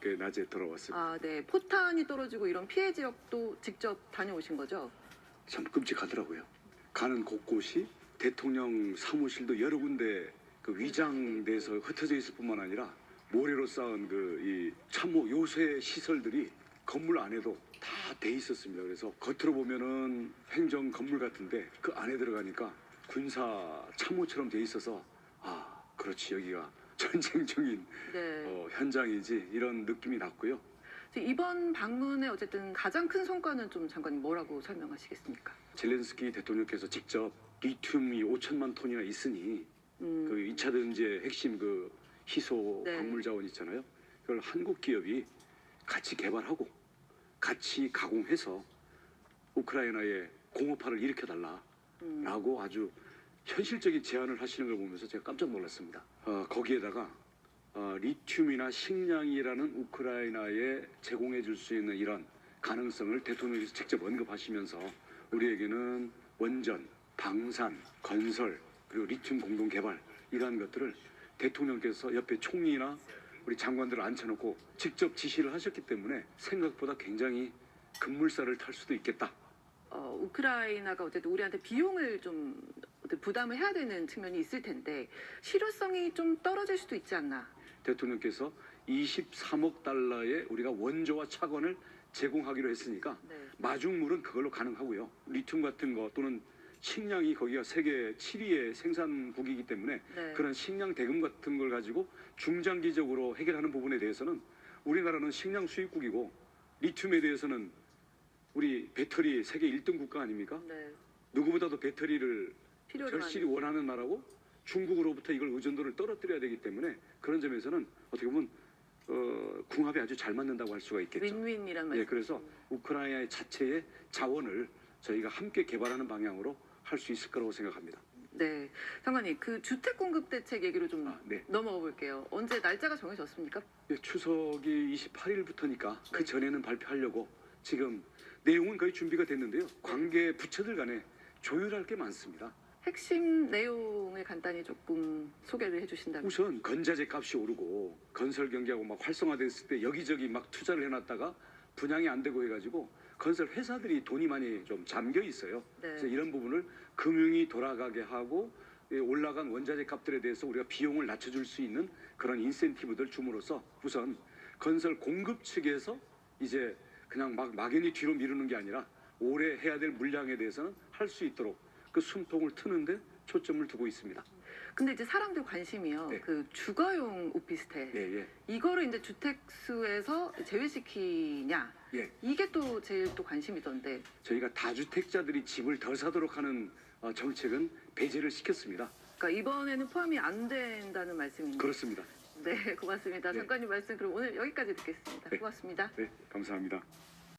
그 낮에 돌아왔습니다. 아, 네. 포탄이 떨어지고 이런 피해 지역도 직접 다녀오신 거죠? 참 끔찍하더라고요. 가는 곳곳이 대통령 사무실도 여러 군데 그 위장돼서 흩어져 있을 뿐만 아니라 모래로 쌓은 그 이 참모 요새 시설들이 건물 안에도 다 돼 있었습니다. 그래서 겉으로 보면은 행정 건물 같은데 그 안에 들어가니까 군사 참모처럼 돼 있어서 아 그렇지 여기가 전쟁 중인 네. 어, 현장이지 이런 느낌이 났고요. 이번 방문의 어쨌든 가장 큰 성과는 좀 장관님 뭐라고 설명하시겠습니까? 젤렌스키 대통령께서 직접 리튬이 5천만 톤이나 있으니 음, 그 2차 전지의 핵심 그 희소 네. 광물 자원 있잖아요. 그걸 한국 기업이 같이 개발하고 같이 가공해서 우크라이나에 공업화를 일으켜 달라라고 음, 아주 현실적인 제안을 하시는 걸 보면서 제가 깜짝 놀랐습니다. 어, 거기에다가 어, 리튬이나 식량이라는 우크라이나에 제공해 줄 수 있는 이런 가능성을 대통령께서 직접 언급하시면서 우리에게는 원전, 방산, 건설 그리고 리튬 공동 개발 이러한 것들을 대통령께서 옆에 총리나 우리 장관들을 앉혀놓고 직접 지시를 하셨기 때문에 생각보다 굉장히 급물살을 탈 수도 있겠다. 어, 우크라이나가 어쨌든 우리한테 비용을 좀 어떤 부담을 해야 되는 측면이 있을 텐데 실효성이 좀 떨어질 수도 있지 않나? 대통령께서 23억 달러의 우리가 원조와 차관을 제공하기로 했으니까 네. 마중물은 그걸로 가능하고요. 리튬 같은 거 또는 식량이 거기가 세계 7위의 생산국이기 때문에 네. 그런 식량 대금 같은 걸 가지고 중장기적으로 해결하는 부분에 대해서는 우리나라는 식량 수입국이고 리튬에 대해서는 우리 배터리 세계 1등 국가 아닙니까? 네. 누구보다도 배터리를 필요로 절실히 하는 원하는 나라고 중국으로부터 이걸 의존도를 떨어뜨려야 되기 때문에 그런 점에서는 어떻게 보면 어, 궁합이 아주 잘 맞는다고 할 수가 있겠죠. 윈윈이란 예, 말씀. 그래서 우크라이나 자체의 자원을 저희가 함께 개발하는 방향으로 할 수 있을 거라고 생각합니다. 네. 장관님 그 주택 공급 대책 얘기로 좀 아, 네. 넘어가 볼게요. 언제 날짜가 정해졌습니까? 예, 추석이 28일부터니까 네. 그 전에는 발표하려고 지금 내용은 거의 준비가 됐는데요. 관계 부처들 간에 조율할 게 많습니다. 핵심 내용을 간단히 조금 소개를 해주신다면. 우선 건자재 값이 오르고 건설 경기하고 막 활성화됐을 때 여기저기 막 투자를 해놨다가 분양이 안 되고 해가지고 건설 회사들이 돈이 많이 좀 잠겨 있어요. 그래서 네. 이런 부분을 금융이 돌아가게 하고 예, 올라간 원자재 값들에 대해서 우리가 비용을 낮춰줄 수 있는 그런 인센티브들 줌으로써 우선 건설 공급 측에서 이제 그냥 막 막연히 뒤로 미루는 게 아니라 올해 해야 될 물량에 대해서는 할 수 있도록 그 숨통을 트는데 초점을 두고 있습니다. 근데 이제 사람들 관심이요. 네. 그 주거용 오피스텔 예, 예. 이거를 이제 주택 수에서 제외시키냐 예. 이게 또 제일 또 관심이던데. 저희가 다주택자들이 집을 더 사도록 하는 어, 정책은 배제를 시켰습니다. 그러니까 이번에는 포함이 안 된다는 말씀인데. 그렇습니다. 네, 고맙습니다. 네. 장관님 말씀 그럼 오늘 여기까지 듣겠습니다. 네. 고맙습니다. 네, 감사합니다.